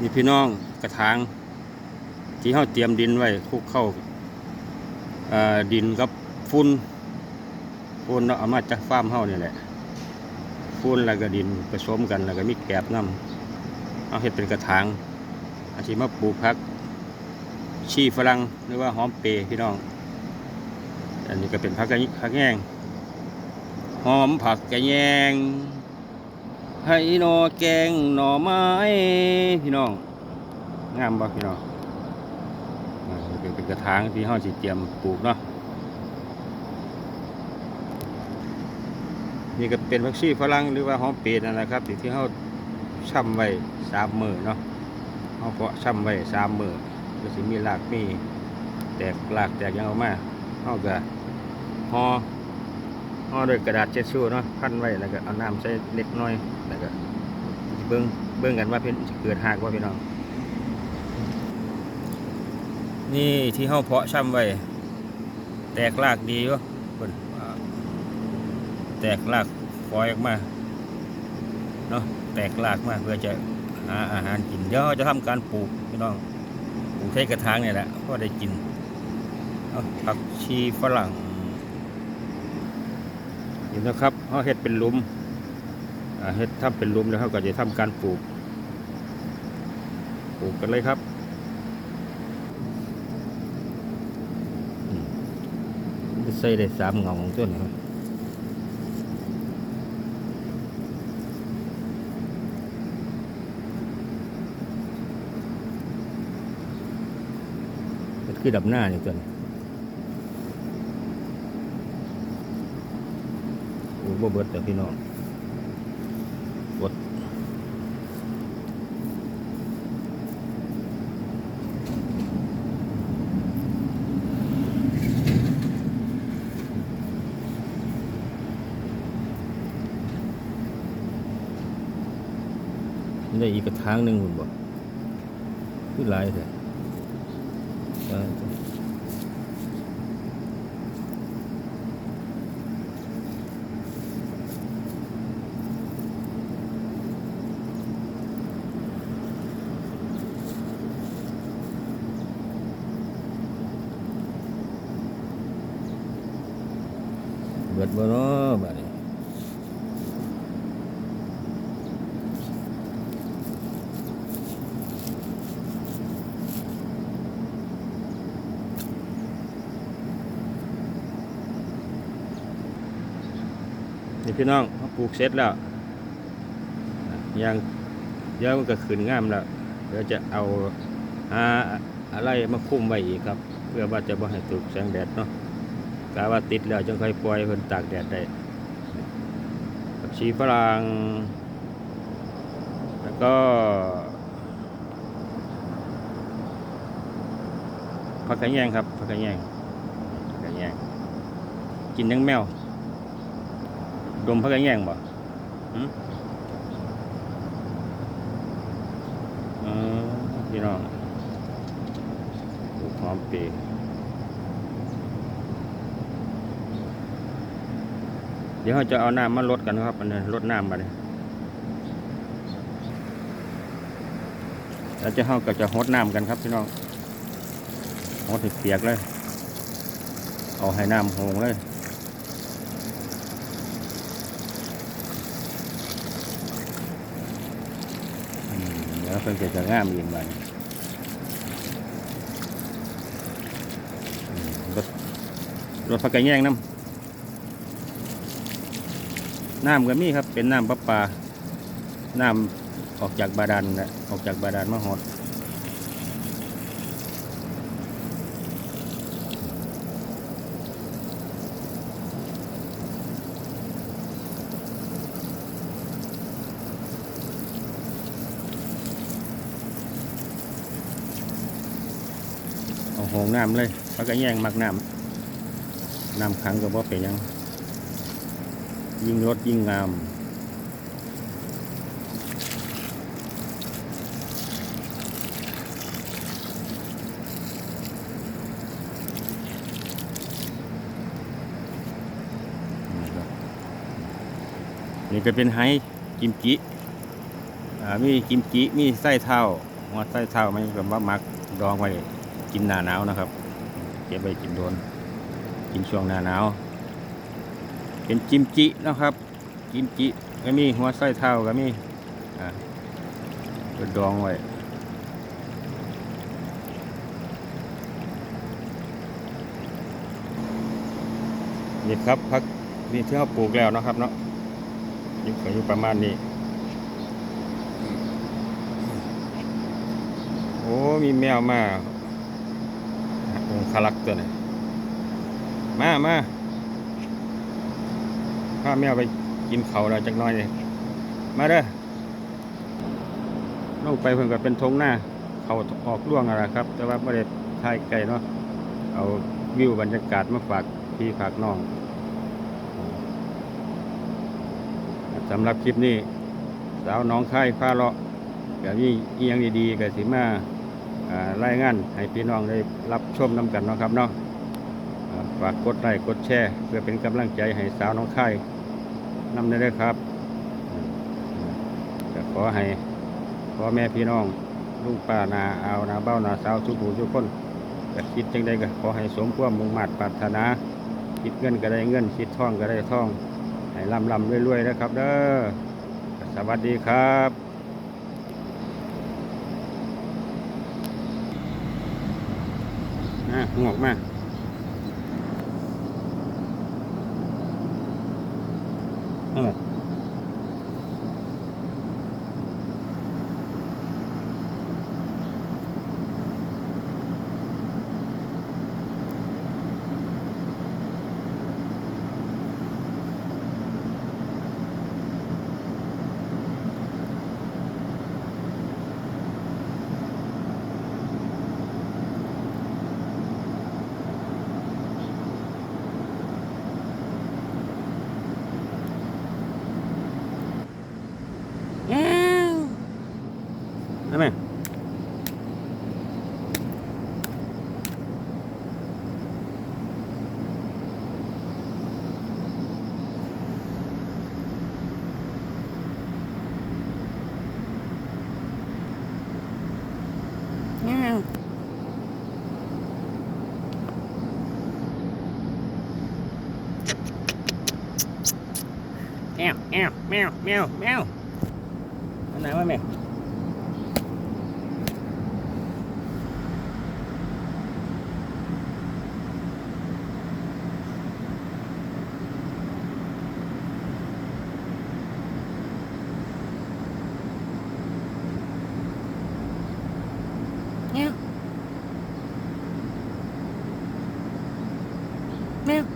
นี่พี่น้องกระถาง ที่เขาเตรียมดินไว้คลุกเข้าดินกับฝุ่นฝุ่นเราเอามาจากฟาร์มเฮานี่แหละฝุ่นแล้วก็ดินผสมกันแล้วก็มีแกบน้ำเอาเห็ดเป็นกระถางอาทิมาปลูกพัก ชีฝรั่งหรือว่าหอมเปรย์พี่น้อง อันนี้ก็เป็นผักกะผักแยงหอมผักกะแยง ให้หนอแกงหน่อไม้พี่น้องงามบ่พี่น้องเป็นกระถางที่เฮาสิเตรียมปลูกเนาะนี่ก็เป็นผักชีฝรั่งหรือว่าหอมเปรย์นั่นแหละครับที่ที่เฮาช่ำไว้สามมือเนาะเฮาเพาะช่ำไว้สามมือก็สิมีรากมีแตกรากแตกยังออกมาเฮาก็ห่อ ห่อด้วยกระดาษเช็ดชู่เนาะพันไว้แล้วก็เอาน้ำใส่เล็กน้อยแล้วก็เบิ่งเบิ่งกันว่าเพิ่นเกิดหากบ่พี่น้องนี่ที่เฮาเพาะช่ำไว้แตกรากดีวะเพิ่นแตกรากฟอยออกมาเนาะแตกรากมาเพื่อจะหาอาหารกินเดี๋ยวจะทำการปลูกพี่น้องปลูกใช้กระถางเนี่ยแหละก็ได้กินเอผักชีฝรั่ง นนะครับเขาเฮ็ดเป็นหลุมอ่าเฮ็ดทำเป็นหลุมแล้วเขาก็จะทำการปลูก ปลูกกันเลยครับใส่ได้สามเงาของต้นครับคือดับหน้านี่ต้นโอ้ บ่เบิดแต่พี่น้องกดนี่ได้อีกกระถางหนึ่งคุณบอกคือหลายแท้ บิดบ่เนาะบัดนี้นี่พี่น้องเขาปลูกเสร็จแล้วยังเดี๋ยวมันก็ขึ้นงามแล้วเดี๋ยวจะเอาหาอะไรมาคุ้มไว้อีกครับ เพื่อว่าจะบ่ให้ถูกแสงแดดเนาะ กะว่าติดแล้วจึงค่อยปล่อยเพิ่นตากแดดได้ผักชีฝรั่งแล้วก็ผักกระแยงครับผักกระแยงผักกระแยงกินยังแมว ดมพักกันแยงบ่หืมออพี่น้องลูกหอมเปี เดี๋ยวเราจะเอาน้ำมาลดกันนะครับอันนี้ลดน้ำมาเลยแล้วจะเข้าก็จะหดน้ำกันครับพี่น้องหดเปียกเลย เอาให้น้ำโหงเลยอืมเดี๋ยวเพิ่นจะจะงามอีกบันรถรถพักกระแยงน้ำ น้ำก็มีครับเป็นน้ำประปาน้ำออกจากบาดาลนะออกจากบาดาลมาหอดเอาหงน้ำเลยพักกระแยงมักน้ำน้ำขังก็บ่เป็นยัง ยิ่งรถยิ่งงาม นี่ก็เป็นไฮกิมจิอ่ามีกิมจิมีไส้เท้าหัวไส้เท้ามันก็มามักดองไว้กินหน้าหนาวนะครับ เก็บไว้กินโดน กินช่วงหน้าหนาว เป็นจิมจินะครับจิมจิก็มีหัวไส้เท้าก็มีอ่าเป็นดองไว้นี่ครับพักนี่ที่เขาปลูกแล้วนะครับเนาะยุคอยู่ประมาณนี้ โอ้ มีแมวมาองคารักตัวนี้มามา พาแมวไปกินเขาเราจักน้อยเลยมาเด้อลงไปเพิ่งก็เป็นทงหน้า เขาออกร่วงอะไรครับ แต่ว่าไม่ได้ถ่ายไกลเนาะเอาวิวบรรยากาศมาฝากพี่ฝากน้องสำหรับคลิปนี้ สาวน้องค่ายฟ้าเลาะก็มีอียงดีๆก็สิมาอ่ารายงานให้พี่น้องได้รับชมน้ำกันนะครับเนาะอ่า ฝากกดไลค์กดแชร์เพื่อเป็นกำลังใจให้สาวน้องค่นำได้เลยครับก็ขอให้พ่อแม่พี่น้องลุงป้านาอาวนาเบ้านาสาวทุกผู้ทุกคนก็คิดจังใดก็ขอให้สมความมุ่งมั่นปรารถนา คิดเงินก็ได้เงิน คิดท่องก็ได้ท่อง ให้ลำลำรวยๆนะครับเด้อสวัสดีครับอะงอกมาเอ ได้ไหมแอ้วแอ้ว แอ้วแมวแมวแมวอันไหนว